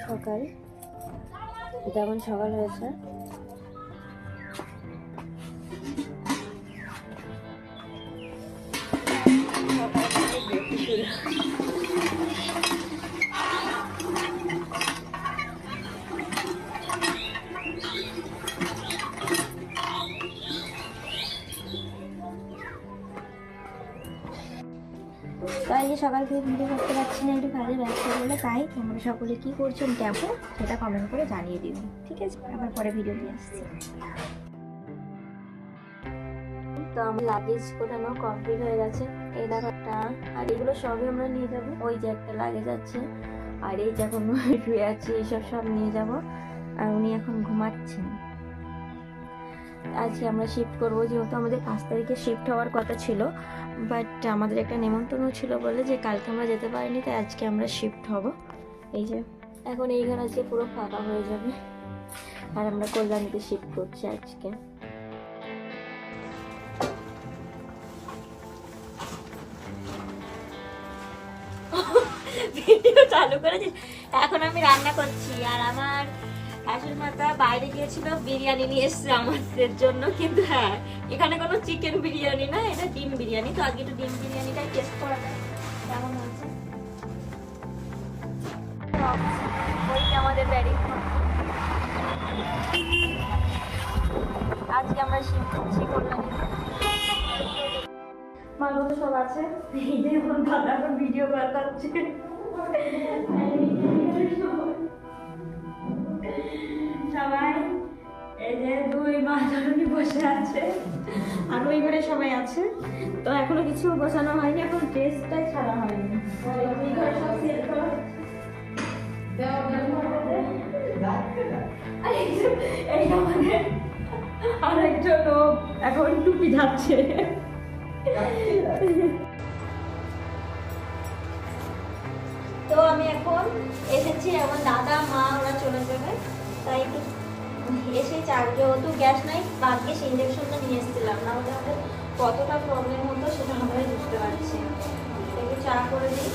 সকাল। যেমন সকাল হয়েছে। তাই যে সকাল থেকে ভিডিও করতে পারছি না, একটু কাজে ব্যস্ত বলে তাই তোমরা সকলে কি করছ কেমন? সেটা কমেন্ট করে জানিয়ে দিও, ঠিক আছে? আবার পরে ভিডিও নিয়ে আসছি। তো আমার লাগেজ কোটানো কমপ্লিট হয়ে গেছে। এই একটা, আর এগুলো সবই আমরা নিয়ে যাব। ওই যে একটা লাগেজ আছে, আর এই যে এখন শুয়ে আছে এইসব সব নিয়ে যাব। আর উনি এখন ঘুমাচ্ছেন। আজকে আমরা শিফট করব, যেহেতু আমাদের পাঁচ তারিখে শিফট হওয়ার কথা ছিল বাট আমাদের একটা নেমন্তন্ন ছিল বলে যে কালকে আমরা যেতে পারিনি, তাই আজকে আমরা শিফট হব। এই যে, এখন এই ঘর আজকে পুরো ফাঁকা হয়ে যাবে, আর আমরা কল্যাণীতে শিফট করছি আজকে। ভিডিও চালু করেছিস? এখন আমি রান্না করছি, আর আমার শাশুড়ি মাতা বাইরে গিয়েছিল, বিরিয়ানি নিয়ে এসছে আমাদের জন্য, কিন্তু হ্যাঁ এখানে কোনো চিকেন বিরিয়ানি না, এটা ডিম বিরিয়ানি, তো আজকে একটু ডিম বিরিয়ানিটাই টেস্ট করা যাক, কেমন হয়েছে? আমাদের ব্যারিং। আজকে আমরা করছি কল্যাণীতে ভালো সব আছে? যে, এখন ভিডিও বানাচ্ছে। সবাই এই দুই মা জননী বসে আছে। আর ওই ঘরে সবাই আছে। তো এখনও কিছু বসানো হয়নি, এখন ড্রেসটাই ছাড়া হয়নি। এই আমাদের আরেকজন এখন টুপি যাচ্ছে তো আমি এখন এসেছি, আমার দাদা, মা, ওরা চলে যাবে। তাই একটু এসে চার, যেহেতু গ্যাস নাই, বাদকে সেই ইঞ্জেকশনটা নিয়ে এসেছিলাম। না হলে আমাদের কতটা প্রবলেম হতো সেটা আমরাই বুঝতে পারছি একটু চা করে দিই।